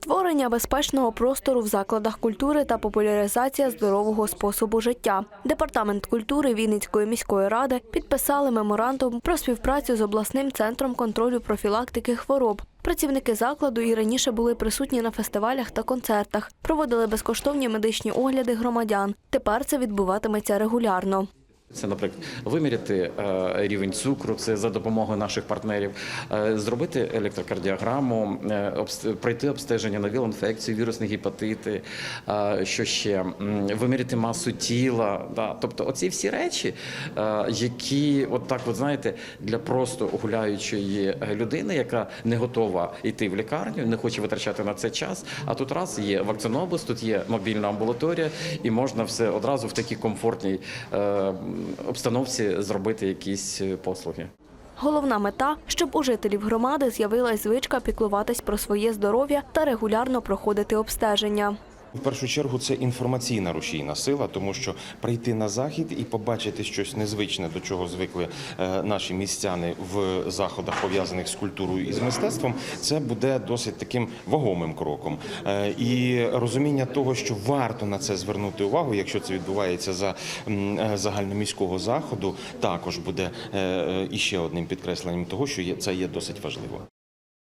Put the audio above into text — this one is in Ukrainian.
створення безпечного простору в закладах культури та популяризація здорового способу життя. Департамент культури Вінницької міської ради підписали меморандум про співпрацю з обласним центром контролю профілактики хвороб. Працівники закладу і раніше були присутні на фестивалях та концертах, проводили безкоштовні медичні огляди громадян. Тепер це відбуватиметься регулярно. Це, наприклад, виміряти е, рівень цукру, це за допомогою наших партнерів, е, зробити електрокардіограму, е, пройти обстеження на віл-інфекцію, вірусні гепатити, що ще виміряти масу тіла. Тобто, оці всі речі, які, от так, от знаєте, для просто гуляючої людини, яка не готова йти в лікарню, не хоче витрачати на це час. А тут раз є вакцинобус, тут є мобільна амбулаторія, і можна все одразу в такій комфортній обстановці зробити якісь е, послуги. Головна мета, щоб у жителів громади з'явилась звичка піклуватись про своє здоров'я та регулярно проходити обстеження. В першу чергу це інформаційна рушійна сила, тому що прийти на захід і побачити щось незвичне, до чого звикли е, наші містяни в заходах, пов'язаних з культурою і з мистецтвом, це буде досить таким вагомим кроком. Е, І розуміння того, що варто на це звернути увагу, якщо це відбувається за е, загальноміського заходу, також буде іще одним підкресленням того, що це є досить важливо.